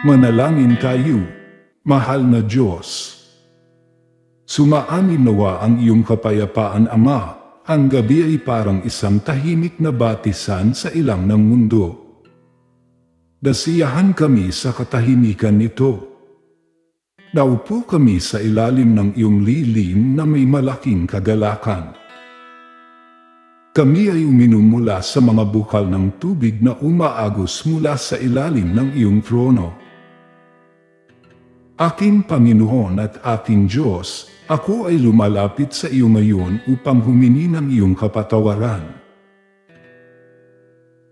Manalangin tayo, mahal na Diyos. Sumaamin nawa ang iyong kapayapaan, Ama. Ang gabi ay parang isang tahimik na batisan sa ilang ng mundo. Dasiyahan kami sa katahimikan nito. Naupo kami sa ilalim ng iyong lilim na may malaking kagalakan. Kami ay uminom mula sa mga bukal ng tubig na umaagos mula sa ilalim ng iyong trono. Aking Panginoon at aking Diyos, ako ay lumalapit sa iyo ngayon upang humingi ng iyong kapatawaran.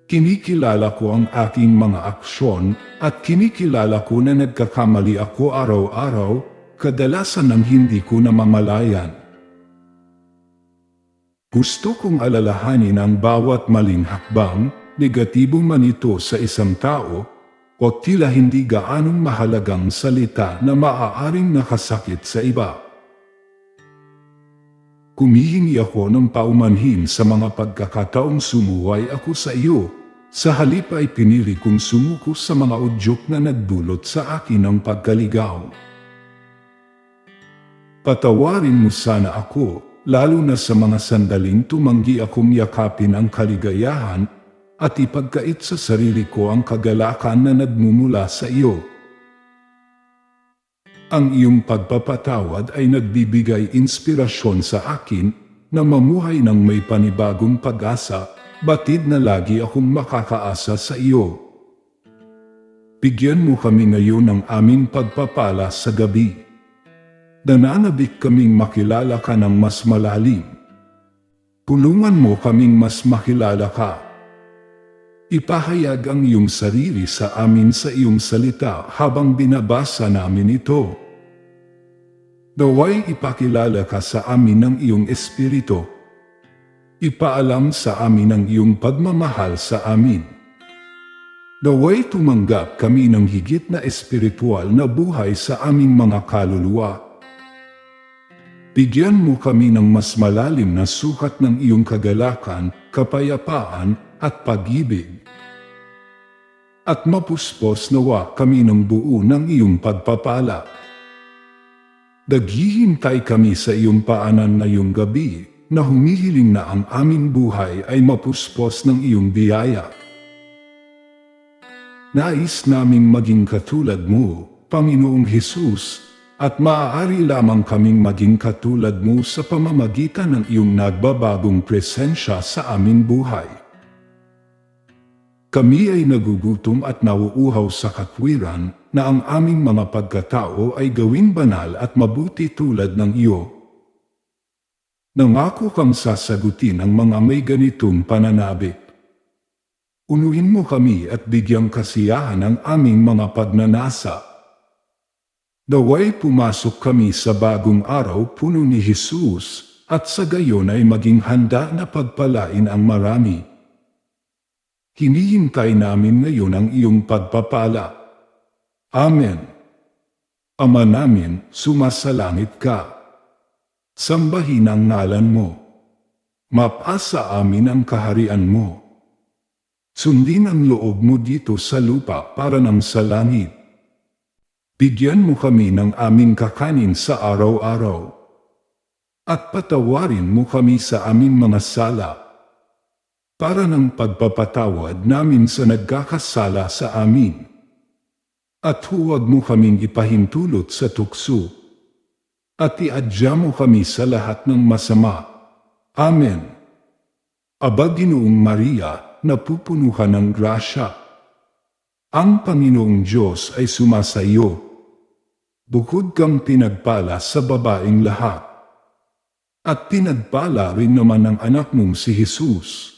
Kinikilala ko ang aking mga aksyon at kinikilala ko na nagkakamali ako araw-araw, kadalasan ng hindi ko namamalayan. Gusto kong alalahanin ang bawat maling hakbang, negatibo man ito sa isang tao, o tila hindi gaanong mahalagang salita na maaaring nakasakit sa iba. Kumihingi ako ng paumanhin sa mga pagkakataong sumuway ako sa iyo sa halip ay pinili kong sumuko sa mga udyok na nagdulot sa akin ng pagkaligaw. Patawarin mo sana ako, lalo na sa mga sandaling tumanggi akong yakapin ang kaligayahan at ipagkait sa sarili ko ang kagalakan na nagmumula sa iyo. Ang iyong pagpapatawad ay nagbibigay inspirasyon sa akin na mamuhay ng may panibagong pag-asa Batid na lagi akong makakaasa sa iyo. Bigyan mo kami ngayon ng aming pagpapala sa gabi. Nananabik kaming makilala ka ng mas malalim. Tulungan mo kaming mas makilala ka. Ipahayag ang iyong sarili sa amin sa iyong salita habang binabasa namin ito. Daway ipakilala ka sa amin ng iyong espiritu Ipaalam sa amin ang iyong pagmamahal sa amin. Naway tumanggap kami ng higit na espiritual na buhay sa aming mga kaluluwa. Bigyan mo kami ng mas malalim na sukat ng iyong kagalakan, kapayapaan, at pag-ibig. At mapuspos nawa kami ng buo ng iyong pagpapala. Daghihintay kami sa iyong paanan na iyong gabi, na humihiling na ang aming buhay ay mapuspos ng iyong biyaya. Nais naming maging katulad mo, Panginoong Hesus, at maaari lamang kaming maging katulad mo sa pamamagitan ng iyong nagbabagong presensya sa aming buhay. Kami ay nagugutom at nauuhaw sa katwiran na ang aming mga pagkatao ay gawing banal at mabuti tulad ng iyo Nangako kang sasagutin ang mga may ganitong pananabik. Unuhin mo kami at bigyang kasiyahan ang aming mga pagnanasa. Daway pumasok kami sa bagong araw puno ni Jesus at sa gayon ay maging handa na pagpalain ang marami. Hinihintay namin ngayon ang iyong pagpapala. Amen. Ama namin, sumasalangit ka. Sambahin ang ngalan mo. Mapasa amin ang kaharian mo. Sundin ang loob mo dito sa lupa para ng sa langit. Bigyan mo kami ng aming kakanin sa araw-araw. At patawarin mo kami sa aming mga sala. Para ng pagpapatawad namin sa nagkakasala sa amin. At huwag mo kaming ipahintulot sa tukso at iadya mo kami sa lahat ng masama. Amen. Aba Ginoong Maria, napupunuhan ng grasya. Ang Panginoong Diyos ay sumasayo. Bukod kang pinagpala sa babaeng lahat. At pinagpala rin naman ang anak mong si Jesus.